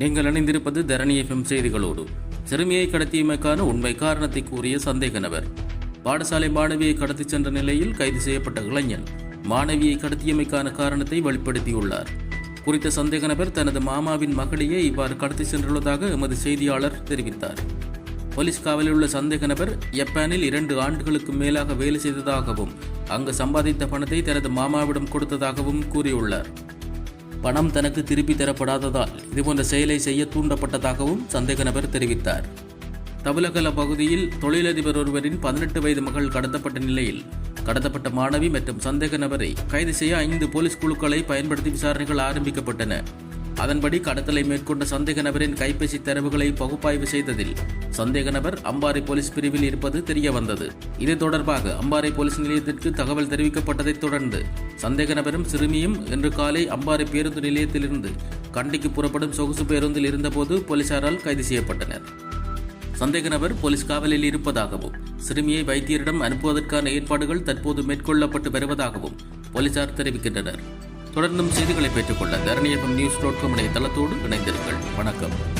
நீங்கள் இணைந்திருப்பது தரணி எஃப்எம் செய்திகளோடு. சிறுமியை கடத்தியமைக்கான உண்மை காரணத்தை கூறிய சந்தேக நபர் பாடசாலை மாணவியை கடத்திச் சென்ற நிலையில் கைது செய்யப்பட்ட இளைஞன் மாணவியை கடத்தியமைக்கான காரணத்தை வெளிப்படுத்தியுள்ளார். குறித்த சந்தேக நபர் தனது மாமாவின் மகளையே இவ்வாறு கடத்திச் சென்றுள்ளதாக எமது செய்தியாளர் தெரிவித்தார். போலீஸ் காவலில் உள்ள சந்தேக நபர் ஜப்பானில் இரண்டு ஆண்டுகளுக்கு மேலாக வேலை செய்ததாகவும் அங்கு சம்பாதித்த பணத்தை தனது மாமாவிடம் கொடுத்ததாகவும் கூறியுள்ளார். பணம் தனக்கு திருப்பி தரப்படாததால் இதுபோன்ற செயலை செய்ய தூண்டப்பட்டதாகவும் சந்தேக நபர் தெரிவித்தார். தபலகல பகுதியில் தொழிலதிபர் ஒருவரின் பதினெட்டு வயது மகள் கடத்தப்பட்ட நிலையில் கடத்தப்பட்ட மாணவி மற்றும் சந்தேக நபரை கைது செய்ய ஐந்து போலீஸ் குழுக்களை பயன்படுத்தி விசாரணைகள் ஆரம்பிக்கப்பட்டன. அதன்படி கடத்தலை மேற்கொண்ட சந்தேக நபரின் கைபேசி தரவுகளை பகுப்பாய்வு செய்ததில் சந்தேக நபர் அம்பாறை போலீஸ் பிரிவில் இருப்பது தெரிய வந்தது இது தொடர்பாக அம்பாறை போலீஸ் நிலையத்திற்கு தகவல் தெரிவிக்கப்பட்டதைத் தொடர்ந்து சந்தேக நபரும் சிறுமியும் இன்று காலை அம்பாறை பேருந்து நிலையத்திலிருந்து கண்டிக்கு புறப்படும் சொகுசு பேருந்தில் இருந்தபோது போலீசாரால் கைது செய்யப்பட்டனர். சந்தேக நபர் போலீஸ் காவலில் இருப்பதாகவும் சிறுமியை வைத்தியரிடம் அனுப்புவதற்கான ஏற்பாடுகள் தற்போது மேற்கொள்ளப்பட்டு வருவதாகவும் போலீசார் தெரிவிக்கின்றனர். தொடர்ந்தும் செய்திகளை பெற்றுக்கொள்ள தரணியகம் நியூஸ் டாட் காம் இணையதளத்தோடு இணைந்திருங்கள். வணக்கம்.